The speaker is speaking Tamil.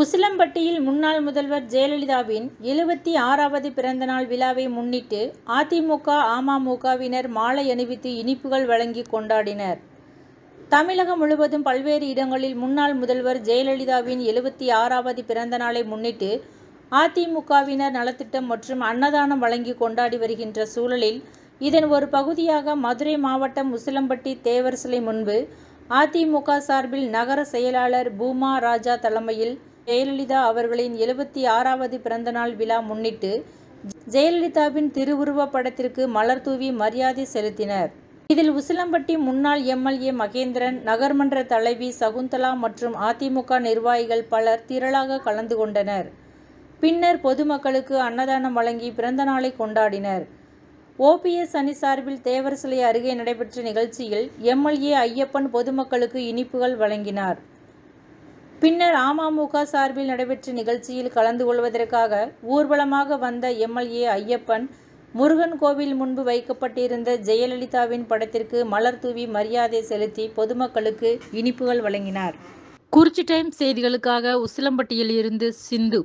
உசிலம்பட்டியில் முன்னாள் முதல்வர் ஜெயலலிதாவின் எழுபத்தி ஆறாவது பிறந்தநாள் விழாவை முன்னிட்டு அதிமுக அமமுகவினர் மாலை அணிவித்து இனிப்புகள் வழங்கி கொண்டாடினர். தமிழகம் முழுவதும் பல்வேறு இடங்களில் முன்னாள் முதல்வர் ஜெயலலிதாவின் எழுபத்தி ஆறாவது பிறந்தநாளை முன்னிட்டு அதிமுகவினர் நலத்திட்டம் மற்றும் அன்னதானம் வழங்கி கொண்டாடி வருகின்ற சூழலில் இதன் ஒரு பகுதியாக மதுரை மாவட்டம் உசிலம்பட்டி தேவர் சிலை முன்பு அதிமுக சார்பில் நகர செயலாளர் பூமா ராஜா தலைமையில் ஜெயலலிதா அவர்களின் எழுபத்தி ஆறாவது பிறந்தநாள் விழா முன்னிட்டு ஜெயலலிதாவின் திருவுருவப் படத்திற்கு மலர் தூவி மரியாதை செலுத்தினர். இதில் உசிலம்பட்டி முன்னாள் எம்எல்ஏ மகேந்திரன் நகர்மன்ற தலைவி சகுந்தலா மற்றும் அதிமுக நிர்வாகிகள் பலர் திரளாக கலந்து கொண்டனர். பின்னர் பொதுமக்களுக்கு அன்னதானம் வழங்கி பிறந்தநாளை கொண்டாடினர். ஓபிஎஸ் அணி சார்பில் தேவர் சிலை அருகே நடைபெற்ற நிகழ்ச்சியில் எம்எல்ஏ ஐயப்பன் பொதுமக்களுக்கு இனிப்புகள் வழங்கினார். பின்னர் அமமுக சார்பில் நடைபெற்ற நிகழ்ச்சியில் கலந்து கொள்வதற்காக ஊர்வலமாக வந்த எம்எல்ஏ ஐயப்பன் முருகன் கோவில் முன்பு வைக்கப்பட்டிருந்த ஜெயலலிதாவின் படத்திற்கு மலர் தூவி மரியாதை செலுத்தி பொதுமக்களுக்கு இனிப்புகள் வழங்கினார். குறிச்சி டைம் செய்திகளுக்காக உசிலம்பட்டியில் இருந்து சிந்து